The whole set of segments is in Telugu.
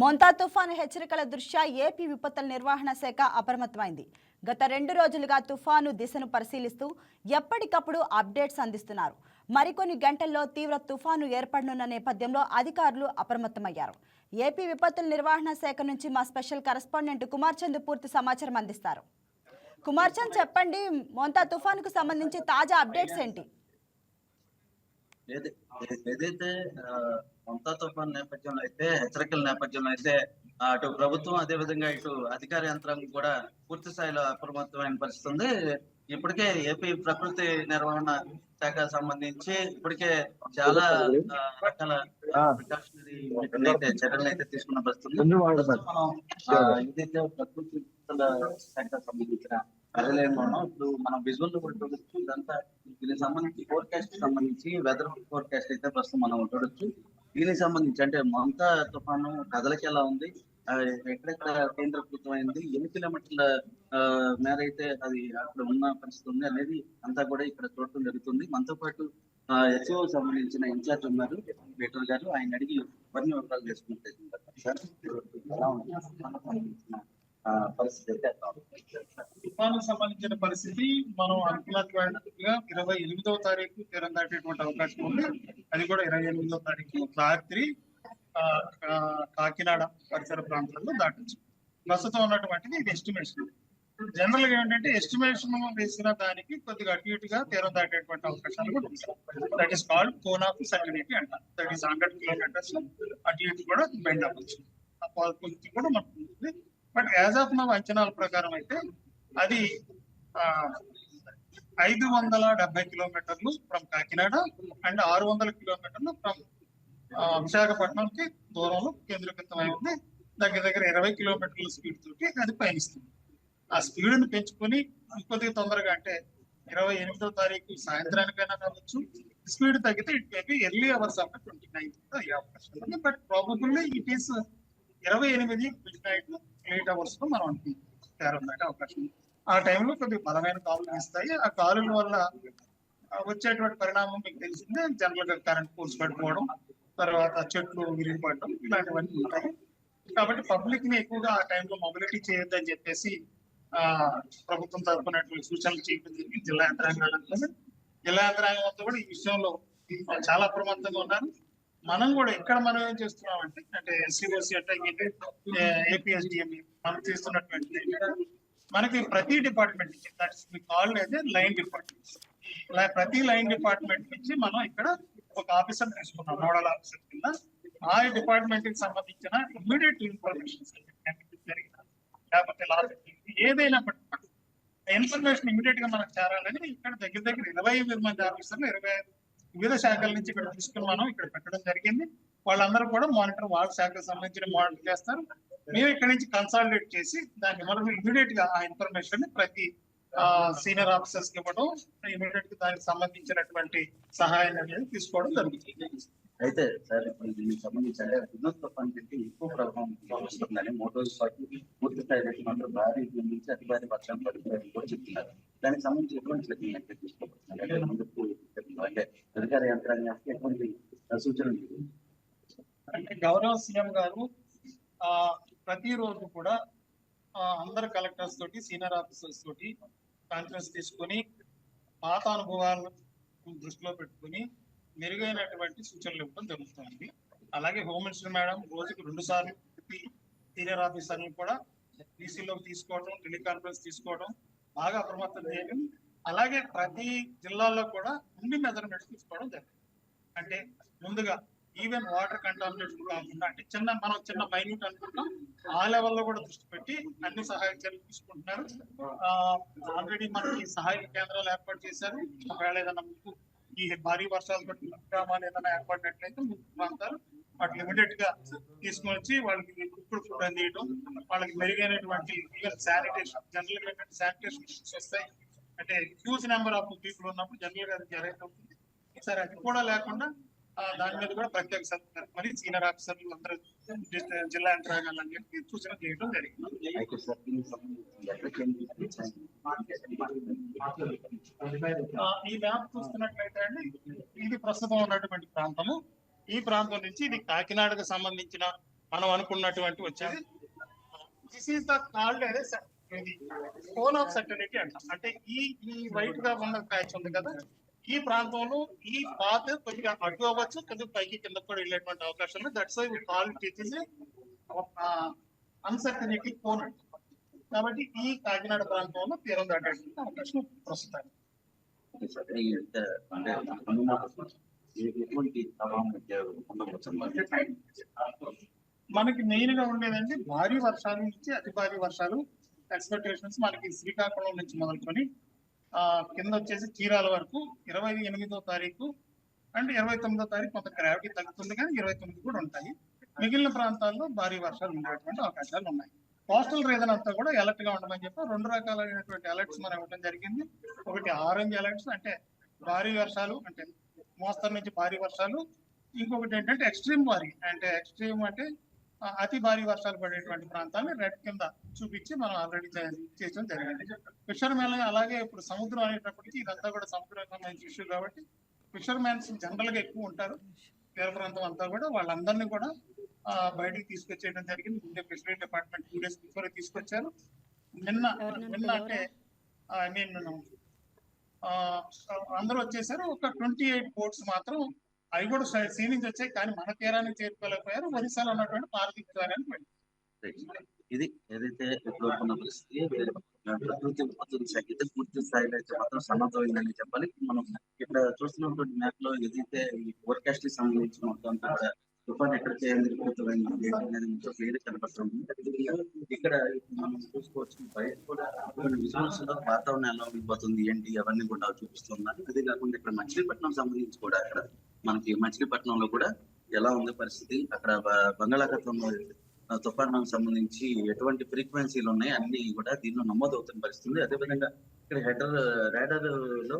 మోంతా తుఫాను హెచ్చరికల దృష్ట్యా ఏపీ విపత్తుల నిర్వహణ శాఖ అప్రమత్తమైంది. గత రెండు రోజులుగా తుఫాను దిశను పరిశీలిస్తూ ఎప్పటికప్పుడు అప్డేట్స్ అందిస్తున్నారు. మరికొన్ని గంటల్లో తీవ్ర తుఫాను ఏర్పడనున్న నేపథ్యంలో అధికారులు అప్రమత్తమయ్యారు. ఏపీ విపత్తుల నిర్వహణ శాఖ నుంచి మా స్పెషల్ కరెస్పాండెంట్ కుమార్ చంద్ పూర్తి సమాచారం అందిస్తారు. కుమార్ చంద్ చెప్పండి మోంతా తుఫానుకు సంబంధించి తాజా అప్డేట్స్ ఏంటి? ఏదైతే మమతా తుఫాన్ నేపథ్యంలో అయితే హెచ్చరికల నేపథ్యంలో అయితే అటు ప్రభుత్వం అదే విధంగా ఇటు అధికార యంత్రాంగం కూడా పూర్తి స్థాయిలో అప్రమత్తమైన పరిస్థితి ఉంది ఇప్పటికే ఏపీ ప్రకృతి నిర్వహణ శాఖ సంబంధించి ఇప్పటికే చాలా రకాల చర్యలు అయితే తీసుకున్న పరిస్థితి ఉంది. ప్రస్తుతం మనం ఆ, ఏదైతే ప్రకృతి శాఖ సంబంధించిన ఉన్నాం ఇప్పుడు మనం విజువల్లో చూడొచ్చు. ఇదంతా దీనికి సంబంధించి ఫోర్కాస్ట్ సంబంధించి వెదర్ ఫోర్కాస్ట్ అయితే ప్రస్తుతం మనం చూడొచ్చు. దీనికి సంబంధించి అంటే మమతా తుఫాను కదలకి ఎలా ఉంది? ఎక్కడెక్కడ కేంద్రీకృతమైంది ఎన్ని కిలోమీటర్ల మేర అయితే అది అక్కడ ఉన్న పరిస్థితి ఉంది అనేది అంతా కూడా ఇక్కడ చూడటం జరుగుతుంది. మనతో పాటు హెచ్ఓ సంబంధించిన ఇన్ఛార్జ్ ఉన్నారు పీటర్ గారు. ఆయన అడిగి కొన్ని వివరాలు చేసుకుంటే పరిస్థితి అయితే ఎలా సంబంధించిన పరిస్థితి మనం అనుకున్నట్లుగా ఇరవై ఎనిమిదవ తారీఖు తీరం దాటేటువంటి అవకాశం ఉంది. అది కూడా ఇరవై ఎనిమిదవ తారీఖు రాత్రి కాకినాడ పరిసర ప్రాంతాల్లో దాటచ్చు. ప్రస్తుతం ఉన్నటువంటిది ఇది ఎస్టిమేషన్. జనరల్గా ఏంటంటే ఎస్టిమేషన్ వేసిన దానికి కొద్దిగా అటు ఇటుగా తీరం దాటేటువంటి అవకాశాలు కూడా ఉంటాయి that is called cone of certainty అంటారు దట్ ఈస్ హండ్రెడ్ కిలోమీటర్స్ అటు ఇటు కూడా బెండ్ అవ్వచ్చు. ఆ పాసిబిలిటీ కూడా మనకు ఉంటుంది. బట్ యాజ్ ఆఫ్ నా అంచనాల ప్రకారం అయితే అది ఐదు వందల డెబ్బై కిలోమీటర్లు ఫ్రమ్ కాకినాడ అండ్ ఆరు వందల కిలోమీటర్లు ఫ్రమ్ విశాఖపట్నంకి దూరంలో కేంద్రీకృతమై ఉంది. దగ్గర దగ్గర ఇరవై కిలోమీటర్ల స్పీడ్ తోటి అది పయనిస్తుంది. ఆ స్పీడ్ని పెంచుకొని ఇంకొద్దిగా తొందరగా అంటే ఇరవై ఎనిమిదో తారీఖు సాయంత్రానికైనా కావచ్చు స్పీడ్ తగ్గితే it maybe early hours after twenty nine అయ్యే అవకాశం ఉంది. బట్ ప్రాబబుల్లీ ఇట్ ఈస్ ఇరవై ఎనిమిది మిడ్ నైట్ ఎయిట్ అవర్స్లో మనం అనుకుంటాం. అవకాశం ఉంది. ఆ టైంలో కొద్దిగా బలమైన కాలు ఇస్తాయి ఆ కాలుల వల్ల వచ్చేటువంటి పరిణామం మీకు తెలిసిందే. జనరల్గా కరెంట్ కోర్స్ పడిపోవడం తర్వాత చెట్లు విరిగిపడడం ఇలాంటివన్నీ ఉంటాయి. కాబట్టి పబ్లిక్ని ఎక్కువగా ఆ టైంలో మొబిలిటీ చేయొద్దని చెప్పేసి ఆ ప్రభుత్వం తరఫున సూచనలు చేయడం జరిగింది. జిల్లా యంత్రాంగాలకు జిల్లా యంత్రాంగం అంతా కూడా ఈ విషయంలో చాలా అప్రమత్తంగా ఉన్నారు. మనం కూడా ఇక్కడ మనం ఏం చేస్తున్నాం అంటే అంటే ఎస్సీఓసి అంటే ఏపీఎస్డిఎం మనం చేస్తున్నటువంటి మనకి ప్రతి డిపార్ట్మెంట్ నుంచి దట్స్ మీ కాల్ అయితే లైన్ డిపార్ట్మెంట్ ప్రతి లైన్ డిపార్ట్మెంట్ నుంచి మనం ఇక్కడ ఒక ఆఫీసర్ తీసుకున్నాం నోడల్ ఆఫీసర్ కింద. ఆ డిపార్ట్మెంట్కి సంబంధించిన ఇమ్మీడియట్ ఇన్ఫర్మేషన్ జరిగిన లేకపోతే లాస్ ఏదైనా ఇన్ఫర్మేషన్ ఇమీడియట్గా మనకు చేరాలని ఇక్కడ దగ్గర దగ్గర ఇరవై ఎనిమిది మంది ఆఫీసర్లు ఇరవై ఐదు వివిధ శాఖల నుంచి ఇక్కడ తీసుకుని మనం ఇక్కడ పెట్టడం జరిగింది. వాళ్ళందరూ కూడా మానిటర్ వాళ్ళ శాఖకు సంబంధించిన మానిటర్ చేస్తారు. మేము ఇక్కడ నుంచి కన్సాలిడేట్ చేసి దాన్ని మనం ఇమీడియట్గా ఆ ఇన్ఫర్మేషన్ ప్రతి సీనియర్ ఆఫీసర్స్కి ఇవ్వడం ఇమీడియట్గా దానికి సంబంధించినటువంటి సహాయం అనేది తీసుకోవడం జరుగుతుంది. అయితే సార్ ఇప్పుడు దీనికి సంబంధించి అంటే వినోద్ తుఫాన్ పెట్టి ఎక్కువ ప్రభావం వస్తుందని మోటార్ పాటు పూర్తి స్థాయి మాత్రం భారీ నుంచి అతి భారీ వర్షాలు పడుతున్నాయని కూడా చెప్తున్నారు. దానికి సంబంధించి ఎటువంటి చర్యలు అంటే ముందుకు అంటే అధికార యంత్రాంగానికి ఎటువంటి సూచనలు? అంటే గౌరవ సీఎం గారు ఆ ప్రతిరోజు కూడా అందరు కలెక్టర్స్ తోటి సీనియర్ ఆఫీసర్స్ తోటి కాన్ఫరెన్స్ తీసుకొని పాత అనుభవాలను దృష్టిలో పెట్టుకొని మెరుగైనటువంటి సూచనలు ఇవ్వడం జరుగుతుంది. అలాగే హోమ్ మినిస్టర్ మేడం రోజుకి రెండు సార్లు సీనియర్ ఆఫీసర్లు కూడా బీసీలోకి తీసుకోవడం టెలికాన్ఫరెన్స్ తీసుకోవడం బాగా అప్రమత్తం చేయడం. అలాగే ప్రతి జిల్లాలో కూడా ఉండి మెజర్మెంట్స్ తీసుకోవడం జరిగింది అంటే ముందుగా ఈవెన్ వాటర్ కంటామినేషన్ కాకుండా అంటే చిన్న మనం చిన్న మైన్యూట్ అనుకుంటాం ఆ లెవెల్లో కూడా దృష్టి పెట్టి అన్ని సహాయ చర్యలు తీసుకుంటున్నారు. ఆల్రెడీ మనకి సహాయ కేంద్రాలు ఏర్పాటు చేశారు. ఒకవేళ ఏదైనా ముందు ఈ భారీ వర్షాలు బట్టి గ్రామాలు ఏదైనా ఏర్పడినట్లయితే ముందు ప్రాంతాలు వాటిని ఇమీడియట్గా తీసుకొని వచ్చి వాళ్ళకి ఇప్పుడు ఫుడ్ అందియడం వాళ్ళకి మెరుగైనటువంటి ఈవెన్ శానిటేషన్ జనరల్గా శానిటేషన్ ఇష్యూస్ వస్తాయి. అంటే హ్యూజ్ నెంబర్ ఆఫ్ పీపుల్ ఉన్నప్పుడు జనరల్గా అది జనరేట్ అవుతుంది. సరే అది కూడా లేకుండా దాని మీద కూడా ప్రత్యేక శ్రద్ధ మరి సీనియర్ ఆఫీసర్లు అందరూ జిల్లా యంత్రాంగాలన్నింటికి సూచన చేయడం జరిగింది. ఈ మ్యాప్ చూస్తున్నట్లయితే అండి ఇది ప్రస్తుతం ఉన్నటువంటి ప్రాంతము. ఈ ప్రాంతం నుంచి ఇది కాకినాడకు సంబంధించిన మనం అనుకున్నటువంటి వచ్చేది. దిస్ ఈస్ ద కాల్డ్ ఇది కోన్ ఆఫ్ సర్టనిటీ అంట. అంటే ఈ ఈ వైట్గా ఉన్న ప్యాచ్ ఉంది కదా. ఈ ప్రాంతంలో ఈ పాత కొద్దిగా అటు అవ్వచ్చు. కొద్దిగా పైకి కింద కూడా వెళ్ళేటువంటి అవకాశం that's why call it is uncertainty cone కాబట్టి ఈ కాకినాడ ప్రాంతంలో తీరం దాటేటువంటి అవకాశం ప్రస్తుతానికి మనకి మెయిన్గా ఉండేదండి భారీ వర్షాల నుంచి అతి భారీ వర్షాలు. ఎక్స్పెక్టేషన్స్ మనకి శ్రీకాకుళం నుంచి మొదలుకొని కింద వచ్చేసి చీరాల వరకు ఇరవై ఎనిమిదో తారీఖు అండ్ ఇరవై తొమ్మిదో తారీఖు కొంత గ్రావిటీ తగ్గుతుంది కానీ ఇరవై తొమ్మిది కూడా ఉంటాయి. మిగిలిన ప్రాంతాల్లో భారీ వర్షాలు ఉండేటువంటి అవకాశాలు ఉన్నాయి. కోస్టల్ రీజన్ అంతా కూడా అలర్ట్గా ఉండమని చెప్పి రెండు రకాలైనటువంటి అలర్ట్స్ మనం ఇవ్వడం జరిగింది. ఒకటి ఆరెంజ్ అలర్ట్స్ అంటే భారీ వర్షాలు అంటే మోస్తరు నుంచి భారీ వర్షాలు. ఇంకొకటి ఏంటంటే ఎక్స్ట్రీమ్ భారీ అంటే ఎక్స్ట్రీమ్ అంటే అతి భారీ వర్షాలు పడేటువంటి ప్రాంతాన్ని రెడ్ కింద చూపించి మనం ఆల్రెడీ చేయడం జరిగింది. ఫిషర్ మ్యాన్ అలాగే ఇప్పుడు సముద్రం అనేటప్పటికి ఇదంతా కూడా సముద్రం సంబంధించిన ఇష్యూ కాబట్టి ఫిషర్ మ్యాన్స్ జనరల్గా ఎక్కువ ఉంటారు. తీర ప్రాంతం అంతా కూడా వాళ్ళందరినీ కూడా ఆ, బయటికి తీసుకొచ్చేయడం జరిగింది. ముందే fishery department two days before తీసుకొచ్చారు. నిన్న నిన్న అంటే ఐ మీన్ అందరూ వచ్చేసారు. ఒక ట్వంటీ ఎయిట్ బోట్స్ మాత్రం అవి కూడా సీ నుంచి వచ్చాయి. కానీ మన తీరానికి చేరుకోలేకపోయారు. ఒరిస్సాలో ఉన్నటువంటి పార్వతీ తీరానికి వెళ్ళారు ఇది ఏదైతే ఇప్పుడు ఉన్న పరిస్థితి ప్రకృతి విపత్తుల శాఖ పూర్తి స్థాయిలో అయితే మాత్రం సన్నద్ధమైందని చెప్పాలి. మనం ఇక్కడ చూస్తున్నటువంటి మ్యాప్లో ఏదైతే ఈ ఫోర్కాస్ట్కి సంబంధించిన మొత్తం కూడా తుఫాన్ ఎక్కడ కేంద్రీకృతమైంది ఏంటి అనేది మొత్తం క్లియర్ కనపడుతుంది. ఇక్కడ మనం చూసుకోవచ్చు బయట కూడా విజువల్స్లో వాతావరణం ఎలా ఉండిపోతుంది ఏంటి అవన్నీ కూడా చూపిస్తున్నారు. అదే కాకుండా ఇక్కడ మచిలీపట్నం సంబంధించి కూడా అక్కడ మనకి మచిలీపట్నంలో కూడా ఎలా ఉంది పరిస్థితి? అక్కడ బంగాళాఖాతంలో ఆ, సంబంధించి ఎటువంటి ఫ్రీక్వెన్సీలు ఉన్నాయి? అన్ని కూడా దీనిలో నమోదు అవుతున్న పరిస్థితి ఉంది. అదేవిధంగా ఇక్కడ హెడర్ రాడర్లో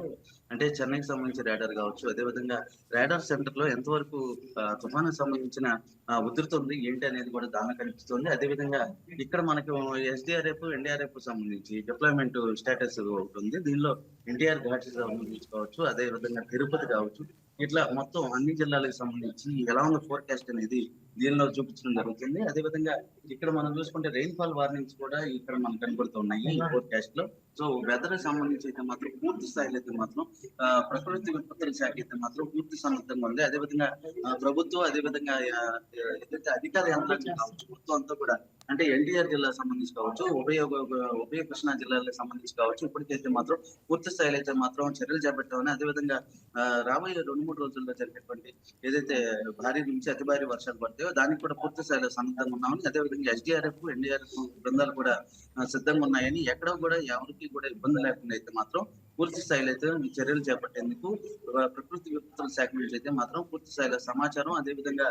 అంటే చెన్నైకి సంబంధించి రాడర్ కావచ్చు అదేవిధంగా రాడర్ సెంటర్లో ఎంతవరకు ఆ, సంబంధించిన ఆ, ఉధృతి ఉంది? ఏంటి అనేది కూడా దానిలో కనిపిస్తుంది. అదేవిధంగా ఇక్కడ మనకు ఎస్డిఆర్ఎఫ్ ఎన్డీఆర్ఎఫ్ సంబంధించి డిప్లాయ్మెంట్ స్టేటస్ ఒకటి ఉంది. దీనిలో ఎన్టీఆర్ ఘాట్స్ సంబంధించి కావచ్చు అదే విధంగా తిరుపతి కావచ్చు. ఇట్లా మొత్తం అన్ని జిల్లాలకు సంబంధించి ఎలా ఉంది ఫోర్కాస్ట్ అనేది దీనిలో చూపించడం జరుగుతుంది. అదే విధంగా ఇక్కడ మనం చూసుకుంటే రెయిన్ ఫాల్ వార్నింగ్స్ కూడా ఇక్కడ మనకు కనబడుతున్నాయి ఈ ఫోర్కాస్ట్లో. సో వెదర్ సంబంధించి అయితే మాత్రం పూర్తి స్థాయిలో అయితే మాత్రం ప్రకృతి విపత్తుల శాఖ అయితే మాత్రం పూర్తి సన్నద్ధంగా ఉంది. అదే విధంగా ప్రభుత్వం అదే విధంగా ఏదైతే అధికార యంత్రాంగం కావచ్చు మొత్తం అంతా కూడా అంటే ఎన్టీఆర్ జిల్లా సంబంధించి కావచ్చు ఉభయ ఉభయ కృష్ణా జిల్లాలకు సంబంధించి కావచ్చు ఇప్పటికైతే మాత్రం పూర్తి స్థాయిలో అయితే మాత్రం చర్యలు చేపట్టామని అదే విధంగా రాబోయే రెండు మూడు రోజుల్లో జరిగేటువంటి ఏదైతే భారీ నుంచి అతి భారీ వర్షాలు పడతాయో దానికి కూడా పూర్తి స్థాయిలో సన్నద్ధంగా ఉన్నామని అదే విధంగా ఎన్డీఆర్ఎఫ్ బృందాలు కూడా సిద్ధంగా ఉన్నాయని ఎక్కడ కూడా ఎవరికి కూడా ఇబ్బంది లేకుండా అయితే మాత్రం పూర్తి స్థాయిలో అయితే చర్యలు చేపట్టేందుకు ప్రకృతి విపత్తుల శాఖ నుంచి అయితే మాత్రం పూర్తి స్థాయిలో సమాచారం అదే విధంగా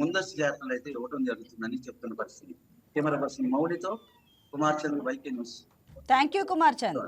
ముందస్తు జాగ్రత్తలు అయితే ఇవ్వడం జరుగుతుందని చెప్తున్న పరిస్థితి. Camera person మౌలితో Kumar Chandra VK news. Thank you Kumar Chand